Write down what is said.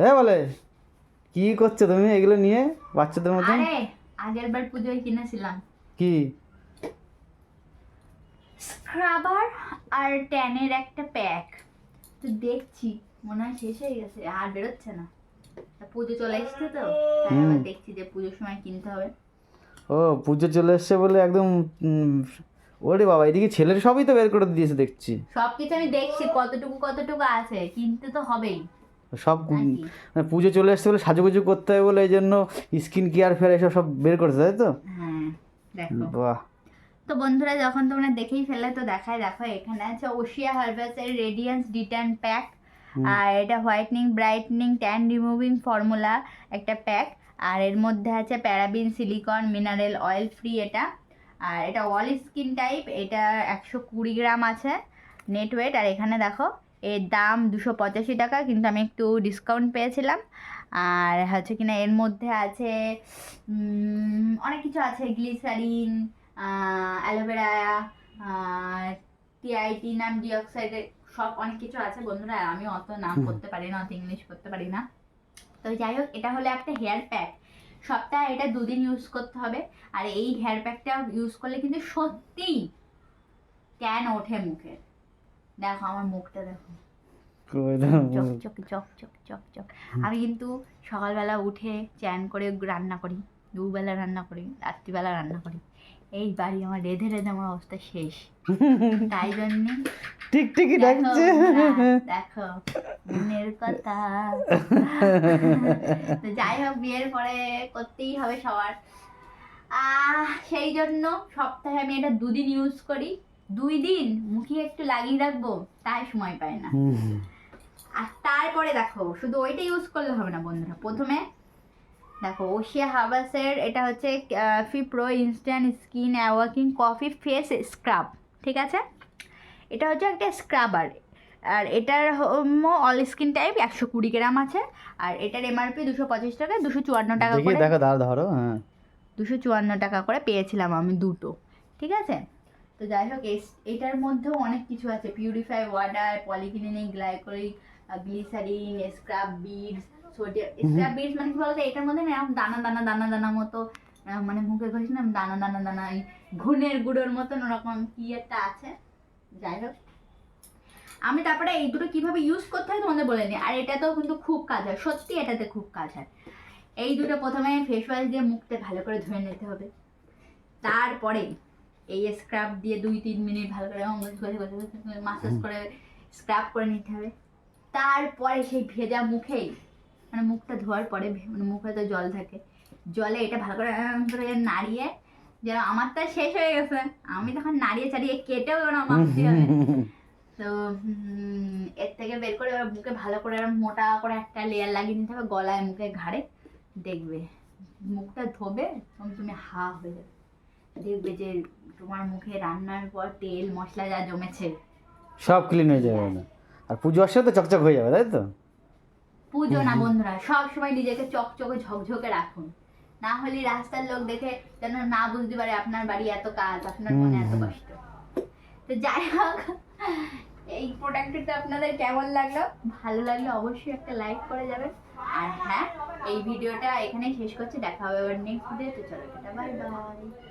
হ্যাঁ বলে। কি করছ তুমি এগুলো নিয়ে বাচ্চাদের মতন আরে আগের বার পুজোয় কিনেছিলাম। কি? স্ক্রাবার আর ট্যানের একটা প্যাক। তো দেখছি মনে হয় শেষ হয়ে গেছে আর বেরোচ্ছে না। পুজো চলে এসছে তো তাই আবার দেখছি যে পুজোর সময় কিনতে হবে। ও পুজো চলে এসছে বলে একদম ওরে বাবা এদিকে ছেলের সবই তো বের করে দিয়েছে দেখছি। সব কিছু আমি দেখছি কতটুকু কতটুকু আছে কিনতে তো হবেই। সব মানে পুজো চলে এসছে বলে সাজুগুজু করতে হবে বলে এই জন্য স্কিন কেয়ার ফেয়ার এসব সব বের করেছে তাই তো? হ্যাঁ দেখো। বাহ। তো বন্ধুরা যখন তোমরা দেখেই ফেলে তো দেখাই দেখো এখানে আছে ওশিয়া হার্বাস এর রেডিয়েন্স ডিটার্ন প্যাক আর এটা whitening brightening tan removing formula একটা প্যাক আর এর মধ্যে আছে paraben silicone mineral oil free এটা আর এটা অল স্কিন টাইপ এটা একশো কুড়ি গ্রাম আছে নেট ওয়েট আর এখানে দেখো এর দাম দুশো পঁচাশি টাকা কিন্তু আমি একটু ডিসকাউন্ট পেয়েছিলাম। আর হচ্ছে কিনা এর মধ্যে আছে অনেক কিছু আছে গ্লিসারিন অ্যালোভেরা টিআইটি নাম ডিঅক্সাইডের সব অনেক কিছু আছে বন্ধুরা আমি অত নাম করতে পারি না অত ইংলিশ করতে পারি না। তো যাই হোক এটা হলো একটা হেয়ার প্যাক। সপ্তাহে এটা দুদিন ইউজ করতে হবে আর এই হেয়ার প্যাকটা ইউজ করলে কিন্তু সত্যিই ট্যান ওঠে মুখে? দেখো আমার মুখটা দেখো। চক চক চক চক চক আমি কিন্তু সকালবেলা উঠে চ্যান করে রান্না করি দুবেলা রান্না করি রাত্রিবেলা রান্না করি। এই বাড়ি আমার রেধে রেধে আমার অবস্থা শেষ। তাই জন্যে ঠিক ঠিকই দেখো ডাকছে। দেখো মনের কথা। তো যাই হোক বিয়ের পরে করতেই হবে সবার। আহ সেই জন্য সপ্তাহে আমি এটা দুদিন ইউজ করি। দুই দিন মুখে একটু লাগিয়ে রাখব তাই সময় পায় না। আর তারপরে দেখো শুধু ওইটা ইউজ করলে হবে না বন্ধুরা। প্রথমে দেখো ওশিয়া হাবাসের এটা হচ্ছে ফি প্রো ইনস্ট্যান্ট স্কিন অ্যাওয়ার্কিং কফি ফেস স্ক্রাব ঠিক আছে? এটা হচ্ছে একটা স্ক্রাবার আর এটার হোমো অল স্কিন টাইপ একশো কুড়ি গ্রাম আছে। আর এটার এমআরপি দুশো পঁচিশ টাকা দুশো চুয়ান্ন টাকা করে। দেখো ধরো হ্যাঁ। দুশো চুয়ান্ন টাকা করে পেয়েছিলাম আমি দুটো ঠিক আছে? তো যাই হোক এটার মধ্যেও অনেক কিছু আছে। Purify water polyclinic glycolic glycerin scrub beads sodium scrub beads মানে কি বলতো? এটার মধ্যে না দানা দানা দানা দানা মতো মানে মুখে ঘষি না দানা দানা দানা এই ঘুনের গুঁড়োর মতন ওরকম কি একটা আছে। যাই হোক। আমি তারপরে এই দুটো কীভাবে ইউজ করতে হয় তোমাদের বলে নিই আর এটাতেও কিন্তু খুব কাজ হয়। সত্যি এটাতে খুব কাজ হয়। এই দুটো প্রথমে ফেস ওয়াশ দিয়ে মুখটা ভালো করে ধুয়ে নিতে হবে। তারপরে এই স্ক্রাব দিয়ে দুই তিন মিনিট ভালো করে মাসাজ করে স্ক্রাব করে নিতে হবে। তারপরে সেই ভেজা মুখেই মানে মুখটা ধোয়ার পরে মানে মুখে তো জল থাকে জলে এটা ভালো করে করে নাড়িয়ে যেন আমার তো শেষ হয়ে গেছে। আমি তখন নাড়িয়ে চাড়িয়ে কেটেও না মাখতে হবে তো এর থেকে বের করে এবার মুখে ভালো করে মোটা করে একটা লেয়ার লাগিয়ে নিতে হবে গলায় মুখে ঘাড়ে। দেখবে মুখটা ধোবে তখন তুমি হা হয়ে যাবে। দেখবে যে তোমার মুখে রান্নার পর তেল মশলা যা জমেছে। সব ক্লিন হয়ে যাবে না। আর পুজো আসলে তো চকচক হয়ে যাবে তাই তো? পুজো না বন্ধুরা সব সময় নিজেকে চকচকে ঝকঝকে রাখুন। না হলে রাস্তার লোক দেখে যেন না বুঝতে পারে আপনার বাড়ি এত কাজ আপনার মনে এত কষ্ট। তো যাই হোক এই প্রোডাক্টটা আপনাদের কেমন লাগল? ভালো লাগলে অবশ্যই একটা লাইক করে যাবেন। আর হ্যাঁ এই ভিডিওটা এখানেই শেষ করছি দেখা হবে আবার নেক্সট ভিডিওতে চলো বাই বাই